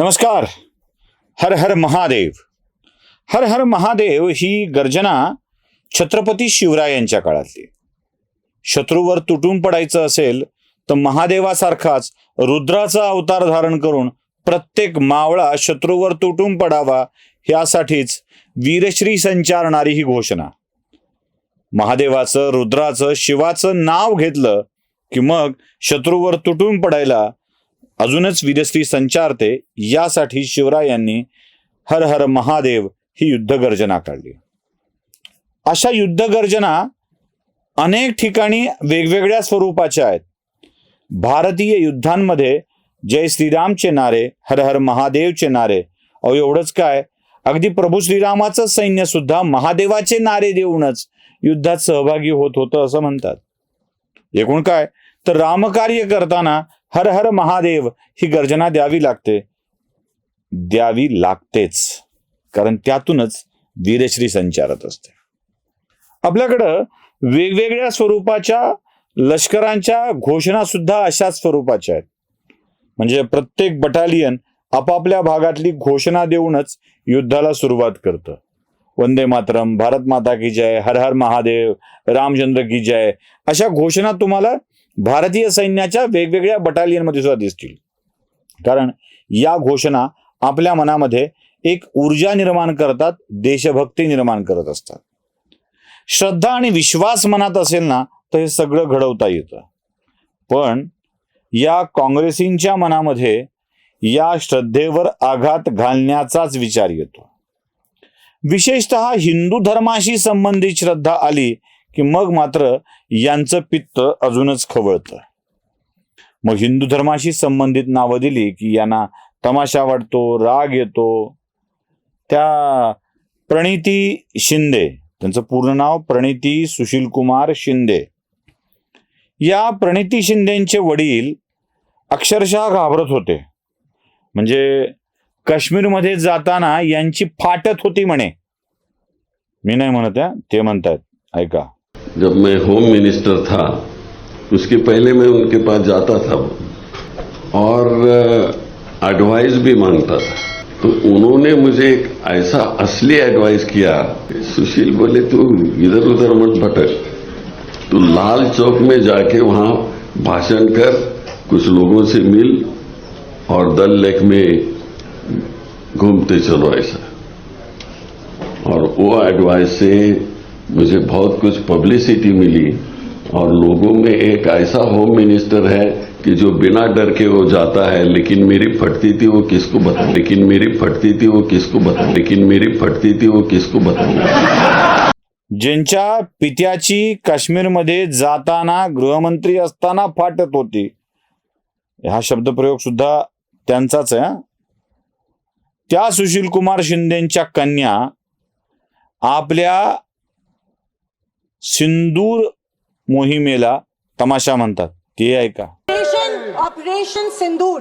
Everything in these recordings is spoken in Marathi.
नमस्कार. हर हर महादेव. हर हर महादेव ही गर्जना छत्रपती शिवरायांच्या काळातली. शत्रूवर तुटून पडायचं असेल तर महादेवासारखाच रुद्राचा अवतार धारण करून प्रत्येक मावळा शत्रूवर तुटून पडावा यासाठीच वीरश्री संचारणारी ही घोषणा. महादेवाचं रुद्राचं शिवाचं नाव घेतलं की मग शत्रूवर तुटून पडायला अजूनच वीरश्री संचारते यासाठी शिवरायांनी हर हर महादेव ही युद्धगर्जना काढली. अशा युद्धगर्जना अनेक ठिकाणी वेगवेगळ्या स्वरूपाच्या आहेत. भारतीय युद्धांमध्ये जय श्रीरामचे नारे हर हर महादेवचे नारे अहो एवढंच काय? अगदी प्रभू श्रीरामाचं सैन्य सुद्धा महादेवाचे नारे देऊनच युद्धात सहभागी होत होतं असं म्हणतात. एकूण काय? तर रामकार्य करताना हर हर महादेव ही गर्जना द्यावी लागते. द्यावी लागतेच. कारण त्यातूनच वीरश्री संचारत असते. आपल्याकडं वेगवेगळ्या स्वरूपाच्या लष्करांच्या घोषणा सुद्धा अशाच स्वरूपाच्या आहेत. म्हणजे प्रत्येक बटालियन आपापल्या भागातली घोषणा देऊनच युद्धाला सुरुवात करतं. वंदे मातरम भारत माता की जय हर हर महादेव रामचंद्र की जय अशा घोषणा तुम्हाला भारतीय सैन्याच्या वेगवेगळ्या बटालियनमध्ये सुद्धा दिसतील. कारण या घोषणा आपल्या मनामध्ये एक ऊर्जा निर्माण करतात देशभक्ती निर्माण करत असतात. श्रद्धा आणि विश्वास मनात असेल ना तर हे सगळं घडवता येतं. पण या काँग्रेसींच्या मनामध्ये या श्रद्धेवर आघात घालण्याचाच विचार येतो. विशेषतः हिंदू धर्माशी संबंधित श्रद्धा आली की मग मात्र यांचं पित्त अजूनच खवळतं. मग हिंदू धर्माशी संबंधित नावं दिली की यांना तमाशा वाटतो राग येतो. त्या प्रणिती शिंदे त्यांचं पूर्ण नाव प्रणिती सुशील कुमार शिंदे. या प्रणिती शिंदेचे वडील अक्षरशः घाबरत होते. म्हणजे काश्मीरमध्ये जाताना यांची फाटत होती म्हणे. मी नाही म्हणत ते म्हणतात ऐका. जब मैं होम मिनिस्टर था, उसके पहले मैं उनके पास जाता था। और एडवाइस भी माँगता था। तो उन्होंने मुझे एक ऐसा असली एडवाइस किया सुशील बोले, तू इधर उधर मत भटक। तू लाल चौक में जाके वहाँ भाषण कर, कुछ लोगों से मिल और दल लेक में घूमते चलो ऐसा। और वो एडवाइस से मुझे बहुत कुछ पब्लिसिटी मिली। और लोगों में एक ऐसा होम मिनिस्टर है कि जो बिना डर के वो जाता है लेकिन मेरी फटती थी वो किसको बता लेकिन मेरी फटती थी वो किसको बता लेकिन मेरी फटती थी वो किसको बता। ज्यांच्या पित्याची काश्मीरमध्ये जाताना गृहमंत्री असताना फाटत होती. हा शब्दप्रयोग सुद्धा त्यांचाच आहे त्या सुशील कुमार शिंदेच्या कन्या आपल्या सिंदूर मोहिमेला तमाशा म्हणतात. ते ऐका. ऑपरेशन ऑपरेशन सिंदूर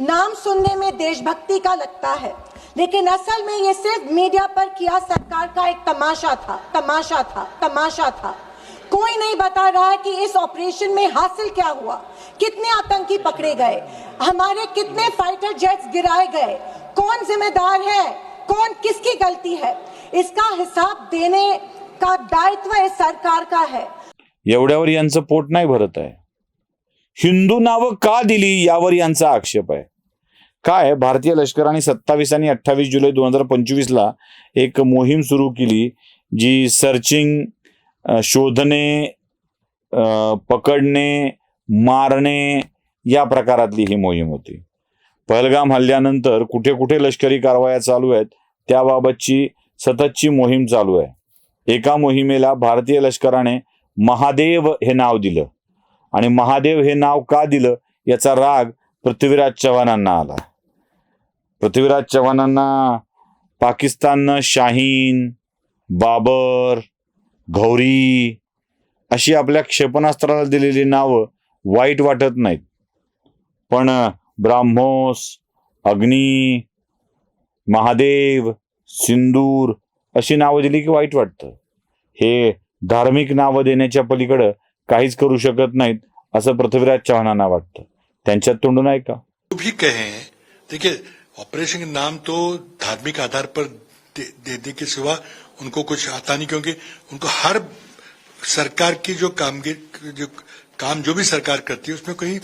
नाम सुनने में देशभक्ति का लगता है। लेकिन असल में ये सिर्फ़ मीडिया पर किया सरकार का एक तमाशा था तमाशा था तमाशा था। कोई नहीं बता रहा है कि इस ऑपरेशन में हासिल क्या हुआ। कितने आतंकी पकड़े गए। हमारे कितने फाइटर जेट्स गिराए गए। कौन जिम्मेदार है? कौन किसकी गलती है? इसका हिसाब देने का दायित्व हे सरकार का है? एवढ्यावर यांचं पोट नाही भरत आहे. हिंदू नावं का दिली यावर यांचा आक्षेप आहे. काय? भारतीय लष्कराने सत्तावीस आणि अठ्ठावीस जुलै दोन हजार पंचवीस ला एक मोहीम सुरू केली जी सर्चिंग शोधणे पकडणे मारणे या प्रकारातली ही मोहीम होती. पहलगाम हल्ल्यानंतर कुठे कुठे लष्करी कारवाया चालू आहेत त्याबाबतची सततची मोहीम चालू आहे. एका मोहिमेला भारतीय लष्कराने महादेव हे नाव दिलं. आणि महादेव हे नाव का दिलं? याचा राग पृथ्वीराज चव्हाणांना आला. पृथ्वीराज चव्हाणांना पाकिस्ताननं शाहीन बाबर घौरी अशी आपल्या क्षेपणास्त्राला दिलेली नावं वाईट वाटत नाहीत. पण ब्राह्मोस अग्नी महादेव सिंदूर अशी नावं दिली की वाईट वाटतं. हे धार्मिक नावं देण्याच्या पलीकडं काहीच करू शकत नाहीत असं पृथ्वीराज चव्हाणांना वाटतं. त्यांच्यात तोंडून ऐका जो भी कहें देखिए ऑपरेशन के नाम तो धार्मिक आधार पर दे, दे के सिवा उनको कुछ आता नहीं क्योंकि उनको हर सरकार की जो कामगिरी जो काम जो भी सरकार करती है उसमें कोई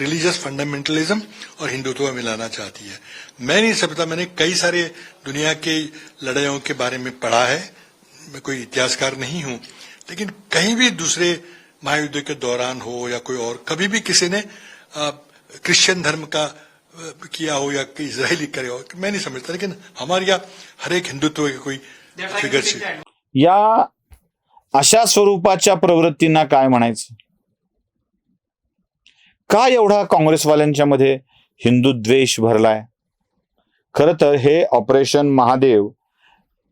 रिलीजियस फंडामेंटलिज्म और हिंदुत्व मिलाना चाहती है। मैं नहीं समझता मैंने कई सारे दुनिया के लड़ाइयों के बारे में पढ़ा है मैं कोई इतिहासकार नहीं हूं लेकिन कहीं भी दूसरे महायुद्ध के दौरान हो या कोई और कभी भी किसी ने क्रिश्चियन धर्म का किया हो या कि इजरायली करे हो मैं नहीं समझता लेकिन हमारे यहाँ हर एक हिंदुत्व के कोई फिगर से। या अशा स्वरूपाच्या प्रवृत्तींना काय म्हणायचं? का एवढा काँग्रेसवाल्यांच्या मध्ये हिंदू द्वेष भरलाय? खर तर हे ऑपरेशन महादेव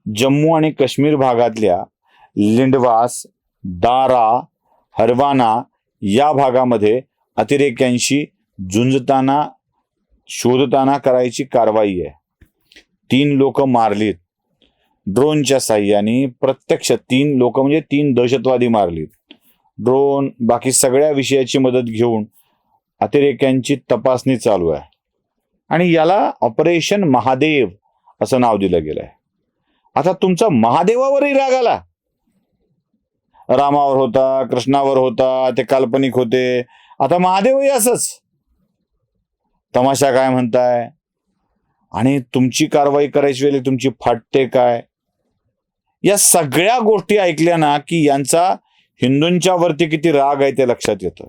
जम्मू आणि काश्मीर भागातल्या लिंडवास दारा हरवाना या भागामध्ये अतिरेक्यांशी झुंजताना शोधताना करायची कारवाई आहे. तीन लोक मारलीत. ड्रोनच्या साह्याने प्रत्यक्ष तीन लोक म्हणजे तीन दहशतवादी मारलीत. ड्रोन बाकी सगळ्या विषयाची मदत घेऊन अतिरेक्यांची तपासणी चालू आहे. आणि याला ऑपरेशन महादेव असं नाव दिलं गेलं आहे आता तुमचा महादेवावरही राग आला. रामावर होता कृष्णावर होता ते काल्पनिक होते. आता महादेवही असंच. तमाशा काय म्हणताय? आणि तुमची कारवाई करायची वेळी तुमची फाटते काय? या सगळ्या गोष्टी ऐकल्या ना की यांचा हिंदूंच्या वरती किती राग आहे ते लक्षात येतं.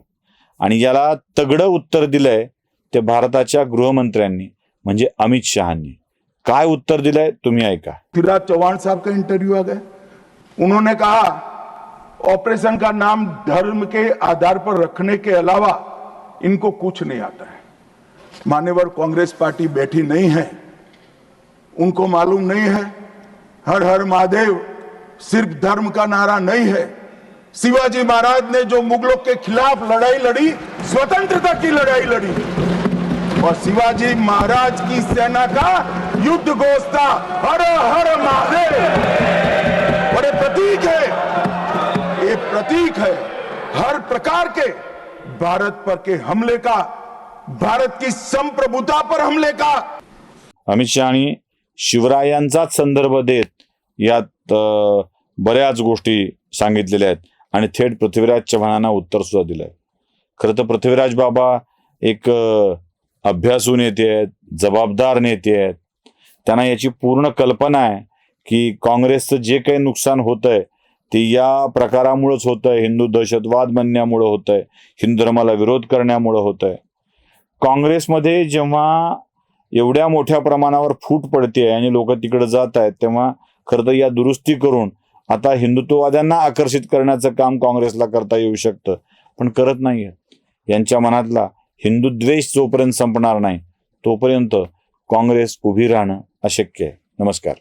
आणि याला तगडं उत्तर दिलंय ते भारताच्या गृहमंत्र्यांनी म्हणजे अमित शहानी. काय उत्तर दिलंय तुम्ही ऐका. पृथ्वीराज चौहान साहब का इंटरव्यू आ गया उन्होंने कहा ऑपरेशन का नाम धर्म के आधार पर रखने के अलावा इनको कुछ नहीं आता है। मान्यवर कांग्रेस पार्टी बैठी नहीं है। उनको मालूम नहीं है। हर हर महादेव सिर्फ़ धर्म का नारा नहीं है। शिवाजी महाराज ने जो मुगलों के खिलाफ लड़ाई लड़ी, स्वतंत्रता की लड़ाई लड़ी। और शिवाजी महाराज की सेना का युद्ध घोष था हर हर महादेव। और ये प्रतीक है। ये प्रतीक है हर प्रकार के भारत पर के हमले का भारत की संप्रभुता पर हमले का। अमित शहानी शिवरायांचाच संदर्भ देत यात बऱ्याच गोष्टी सांगितलेल्या आहेत आणि थेट पृथ्वीराज चव्हाणांना उत्तर सुद्धा दिलंय. खरं तर पृथ्वीराज बाबा एक अभ्यासू नेते आहेत जबाबदार नेते आहेत. त्यांना याची पूर्ण कल्पना आहे की काँग्रेसचं जे काही नुकसान होतंय ते या प्रकारामुळेच होतंय. हिंदू दहशतवाद बनण्यामुळं होतंय. हिंदू धर्माला विरोध करण्यामुळं होतंय. काँग्रेसमध्ये जेव्हा एवढ्या मोठ्या प्रमाणावर फूट पडते आणि लोक तिकडे जात आहेत तेव्हा खरं तर या दुरुस्ती करून आता हिंदुत्ववाद्यांना आकर्षित करण्याचं काम काँग्रेसला करता येऊ शकतं. पण करत नाहीये. यांच्या मनातला हिंदुद्वेष जोपर्यंत संपणार नाही तोपर्यंत काँग्रेस उभी राहणं अशक्य आहे. नमस्कार.